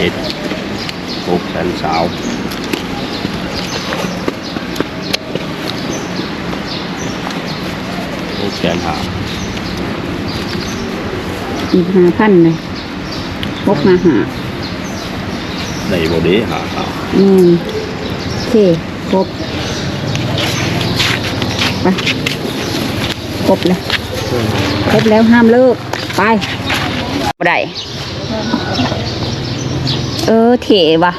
จ็ดหกแสนสาวหกแสนห้าอีกห้าพันเลยพกมาหาในโมเดลหาสาวอืมโอเคครบไปครบแล้วครบแล้วห้ามเลิก ไปบ่ได้ เออเถวะ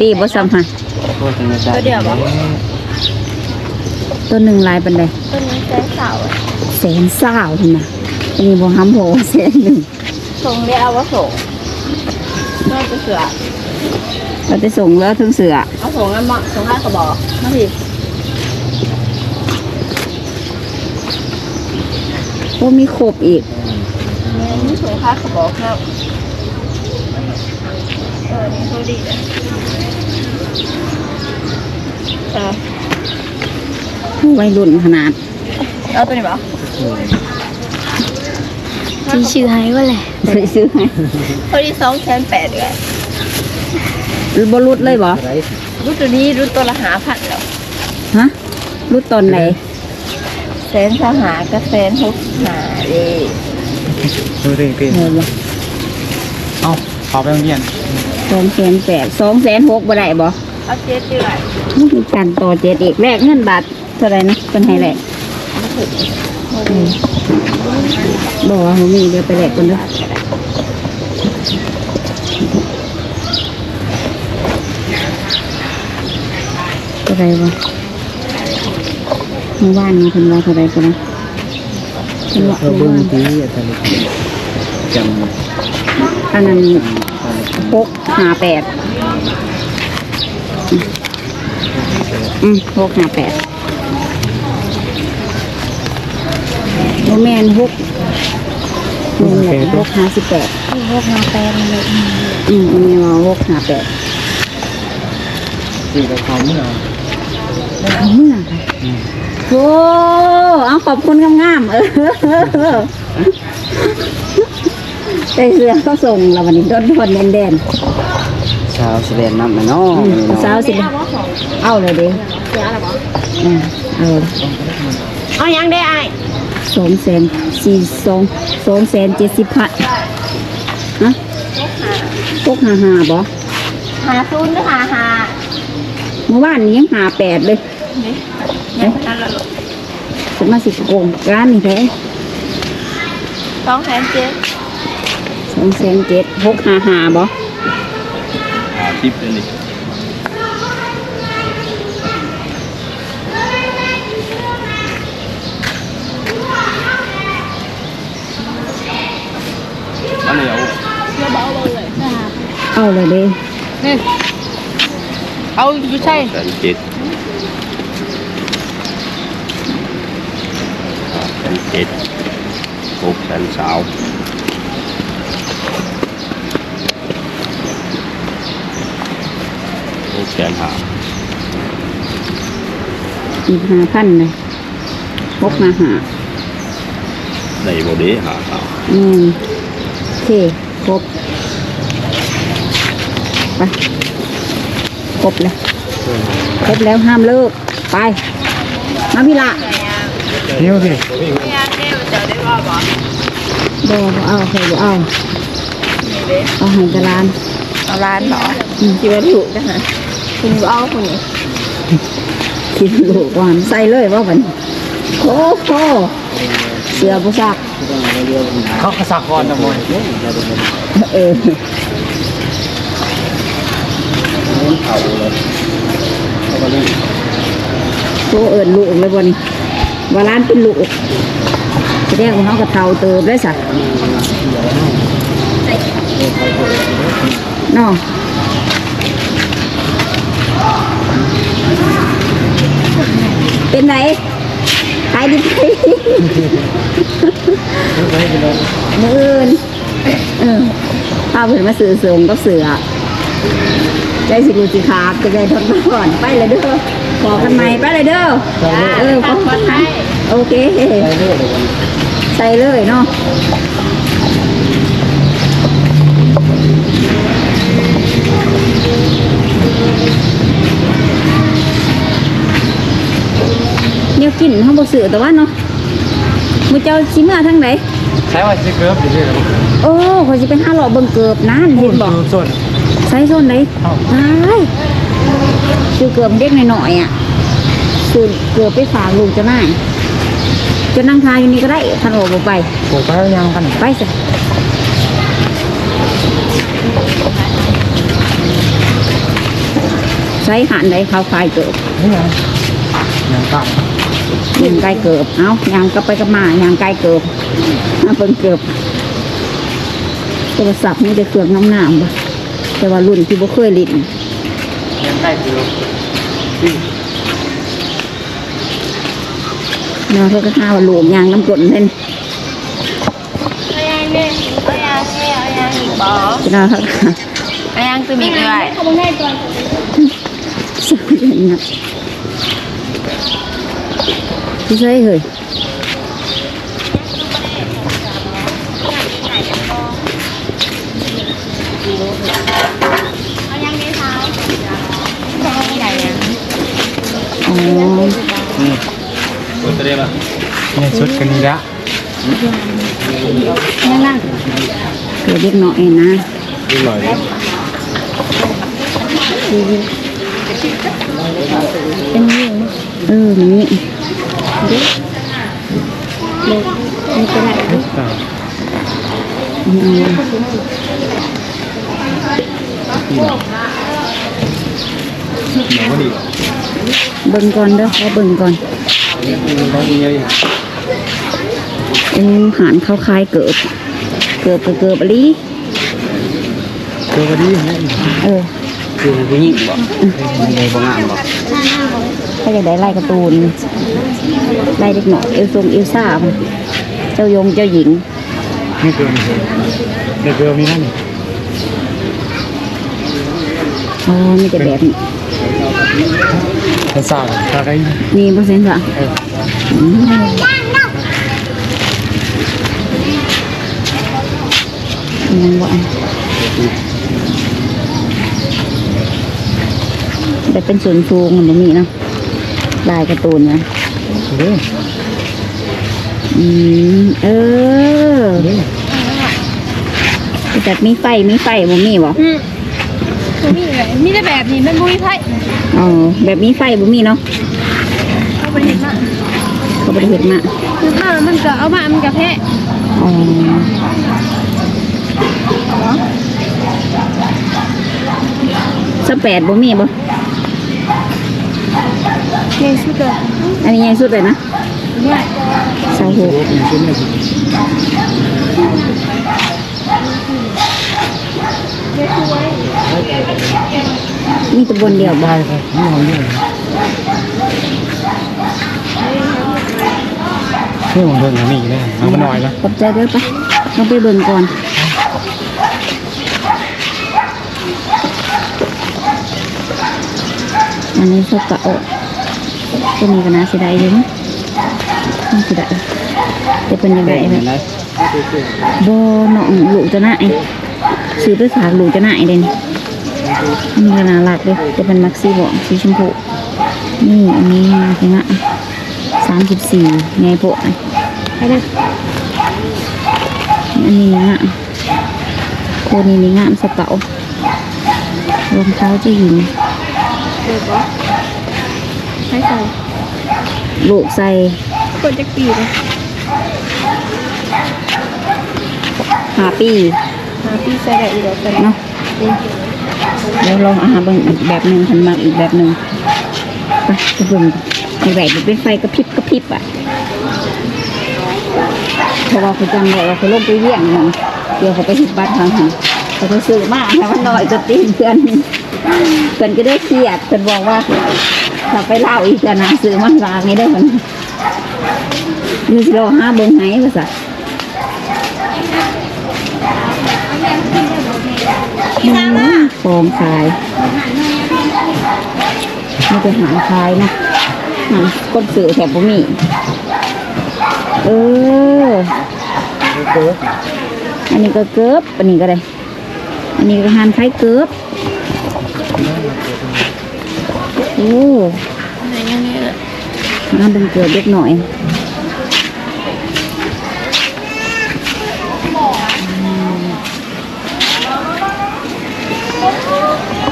รีบบ่ซ้ำฮะตัวเดียวบอกตัวหนึ่งลายเป็นไดตัวนี้ใจเสาอะแสนสาวพุ่นนะ อันนี้บ่ห้ำโหแสนหนึ่งทรงเรียกเอาว่าส่งน่าจะเสือเราจะส่งแล้วถึงเสือเอาส่งงั้นมาส่งห้ากระบอกมาสิโอ้มีครบอีกเนี่ยนี่ส่งห้ากระบอกครับเออนี่ตัวดีเลยเออวัยรุ่นขนาด เอาตัวนี้บอกที่ชื่อให้ว่าแหละเคยซื้อไหมตัวนี้สองแสนแปดเลยหรือบรุดเลยบ่รุ่นตัวนี้รุ่นตัวละหาพันแล้วฮะรุดตอนไหนแสนสหาก็แสนหกหาเด้ ดูดิพี่เออบ่เอ้าขอไปโรงเรียนสองแสนแปดสองแสนหกบ่ได้บ่เอาเจ็ดเดือนมีการต่อเจ็ดอีกแลกเงินบาทเท่าไหรนะเป็นให้แลกอืมบอกว่าเขามีเดี๋ยวไปแลกกันเด้อเท่าไหรวะเมื่อวานนี้เพิ่นว่าเท่าไหรกันนะ เพิ่นว่าเออเมื่อเบิ้งวานทีอาจารย์จำอันนั้นหกห้าแปดอืมหกห้าแปดโมแมนหกโมแมนหกห้าสิบแปดพวกมาแปลงเลยอืมอันนี้ว่าหกห้าแปดสี่กับเขาเมื่อเอาเมื่อค่ะ โอ้เอาขอบคุณงามๆเออไอเสือก็ส่งเราวันนี้โดนทนแดนแดนชาวแสดงน้ำนะเนาะๆอืมสาวสิเอาเลยดิเสืออะไรบอกอืมเอาเอายังได้ไอ้สองแสนสี่สองสองแสนเจ็ดสิบพันฮะพวกหาหาบ่หาศูนย์หรือหาหาเมื่อวานนี้ยังหาแปดเลยนี่ เนี่ยนั่นละลูกจะมาสิโกงร้านนี่แท้สองแสนเจ็ดสองแสนเจ็ดหกหาหาบ่หาทิปเลยนี่อันนี้เอาเอาเลยเด้นี่เอาอยู่ใช่แสนเจ็ดห้าแสน เจ็ดหกแสนสาวหกแสนห้าอีกห้าพันเลยหกหาหาในโมเดลหาสาวอืมโอเคครบไปครบแล้วครบแล้วห้ามเลิก ไป มาพี่ละหิวสิเนี่ยเนี่ยจะได้ว่า บอกบ่บ่เอาใครบ่เอานี่เด้เอาใหายตะลานเอาร้านเหรอคิดว่าถูกนะฮะคุณเอาคนนี้คิดลูกก่อนใส่เลยว่าบัดนโอ้โหเสือผู้ซักเขาขสักคอนนะมอยเออเอาเลยโตเอิญลูกเลยบ่นี่ว่าร้านเป็นลูก แสดงว่าเขากระเทาเติบได้สักเนาะเป็นไหนขายดีไปมืออื่นเออพาเพื่อนมาสื่อเสริมกับเสือใจสิกูสิขาบจะได้ทนมาก่อนไปเลยเด้อ ขอกันใหม่ป้าเลยเด้อเออขอขอทันโอเค ใส่เลยเนาะเดี๋ยวกินห้องบสื่อแต่ว่าเนาะมูเจ้าชิมาทางไหนใช่ว่าชิเกือบอยู่ที่ไหนโอ้ขอจะเป็นห้าหล่อเบิ่งเกือบนั่นเห็นบอกส่วนใช้ส่วนไหนใช่ ซื้อเกือบเด็กหน่อยๆอะซื้อเกือบไปฝากลูกจะน่ายจะนั่งทานอยู่นี่ก็ได้คันโอบ่ไปผมก็ยังกันไปสิใช้หันไหนเขาคลายเกือบนี่ไงยังกันยางไกลเกือบเอายางก็ไปก็มายางไกลเกือบมาเบิ่งเกือบโทรศัพท์นี่ได้เครื่องน้ำหนามบ่แต่ว่ารุ่นที่บ่เคยลิ้น ยังได้คือเนาะเพื่อก็ห้าว่าลูกยางน้ำกลนเล่นเอายังเนี่ยเอายังเนี่ยเอายังอีกบอจะเนาะเขาเอายังตัวมีด้วยสังเกตนะพี่ใช่เหรอ เอายังในเท้าใหญ่ยัง อ๋อ ตัวเรียบอะ เนี่ยชุดกันนี้ละยังนั่งเกิดเด็กน้อยนะนิดหน่อยเป็นนี่เออนี่นี่ก็ได้อืมหนูก็ดีเบิ่งก่อนเด้อขอเบิ่งก่อนน้องมี เยอะเป็นหานเข้าคายเกิดเกิดก็เกิดอะลีตัวก็ดีเออคือผู้หญิงบอกมันเลยบ่งามบอกถ้าอยากได้ลายการ์ตูนลายเด็กหน่อยเอลซงเอลซ่าพุ่นเจ้ายงเจ้าหญิงไม่เกินเด็กเกิร์ฟนี่นั่นอ๋อมีแต่แบบนี้เป็นสาวอะไรมีเปอร์เซ็นต์จ้ะ เอออืมยังว่าแต่เป็นส่วนสูงมันบ่มีเนาะลายการ์ตูนนะเด้ออืมเออเด้อแต่มีไฟมีไฟบ่มีบ่อืมตัวมีเลยมีแต่แบบนี้มันบุยไพ่อ๋อแบบมีไฟบ่มีเนาะเอาไปเห็นมาเขาบ่ได้เฮ็ดมาคือมามันก็เอามามันก็แพ้อ๋อ สแปดบ่มีบ่เก่งสุดเลยอันนี้ใหญ่สุดเลยนะเนี่ยสาวหกอย่างเช่นเนี่ยมีแตะบนเดียวบ่ได้ครับนี่ของเรื่องนี่ของเรื่องนี่แน่เอามาหน่อยนะขอบใจเด้อปะต้องไปเบิ่งก่อน อันนี้สกะโอะตัวนี้ก็น่าเสียดายเลยมั้ยน่าเสียดายจะเป็นยังไงแบบได้บ่น้องลูกจะน่ายซื้อไปฝากลูกจะน่ายเลยนี่อันนี้ก็น่ารักเลยจะเป็นมักซี่บอกสีชมพูนี่อันนี้มาถึงอะสามสิบสี่ไงโปะนะไปเด้ออันนี้งะโคนี้นี่งามสเป๋ารองเท้าเจะหญิง เดี๋ยวก็ให้ใส่ลูกใส่กดจักปีเลยหาปีหาปีใส่ได้อีกแล้วกันเนาะเดี๋ยวลองอาหารเบิ่งอีกแบบหนึ่งทันมักอีกแบบหนึ่งไปไปเบิ่งในแบบมันเป็นไฟกระพริบกระพริบอะเพราะว่าเขาจำได้ว่าเขาลงไปเยี่ยงมันเดี๋ยวเขาไปหิบบัตรทางหันเขาไปซื้อมาให้มันหน่อยจะตีเพื่อน เพื่นก็ได้เครียดเพื่นบอกว่าถ้าไปเล่าอีกจะนะซื้อมาลางนี้ได้เหมือนนี่สิเราห้าเบิ่งให้ภาษาฟองขายนี่เป็นหางขายนะหางก้นสื่อแถบบุมีเออ อันนี้ก็เกิบอันนี้ก็ได้ อันนี้ก็หานคายเกิบ อ้ไหนยังไงล่ะน้าเบิ่งเกิดเล็กหน่อย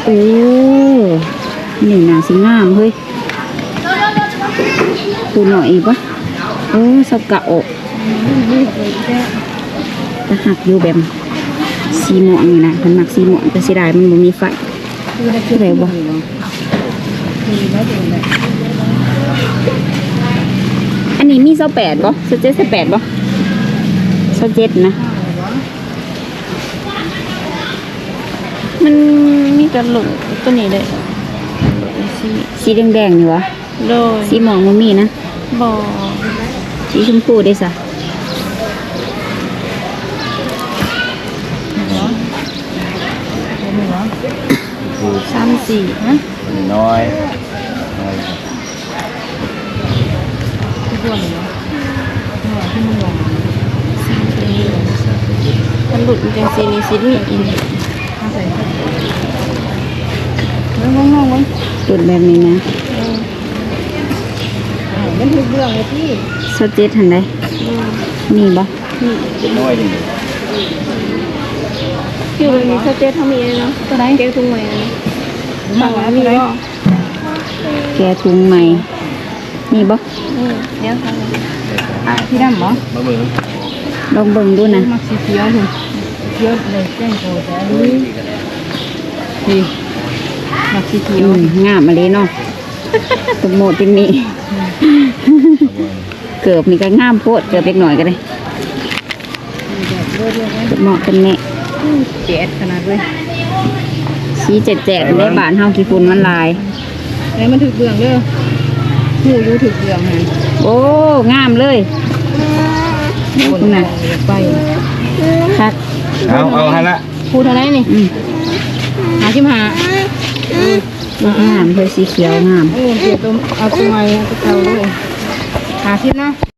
โอ้นี่นาสิงามเฮ้ยคูหน่อยอีกปะโอ้สกะโอตะหักอยู่แบบสีม่วงนี่นะมันมักสีม่วงแต่เสียดายมันบ่มีไฟคืออะไรบ่ อันนี้มีเส้าแปดบ่เส้าเจ็ดเส้าแปดบ่เส้าเจ็ดนะ มันมีกระโหลกตัวนี้เลยสีสีแดงๆนี่วะโดยสีหมองมันมีนะบ่อสีชมพูได้สะ สามสี่ฮะน้อยน้อยมันหลุดจังสีนี้สีนี้อินตุดแบบนี้นะมันถูกเรื่องเลยพี่สเจ็ดหันได้มีบ่น้อยนี่ คือมันมีสเตทเท่ามีเลยเนาะตัวไหนเกลทุ่งใหม่เลยฝั่งนั้นมีบ่แกถุงใหม่มีบ่อืมเดี๋ยวค่ะอะพี่ดำบ่มาเบิ่งลองเบิ่งดูนะมักสีเขียวถึงเขียวเลยแจ้งโตแต่นี่นี่มักสีเขียวอืมงามมาเลยเนาะตุกโมติมีเกือบมีก็งามโพดเกือบเล็กหน่อยก็ได้เหมาะกันแน่ เจ็ดขนาดเลยสีแจกๆได้บานเฮากี่ฝุ่นมันลายแล้วมันถึกเบื้องเด้อหูยูถึกเบื้องฮะโอ้งามเลยคนน่ะไปคักเอาเอาให้ละพูดเท่าไหร่นี่อืมหาชิมหางามเลยสีเขียวงามโอ้เดี๋ยวตัวเอาตัวใหม่เอาตัวเก่าด้วยหาชิมนะ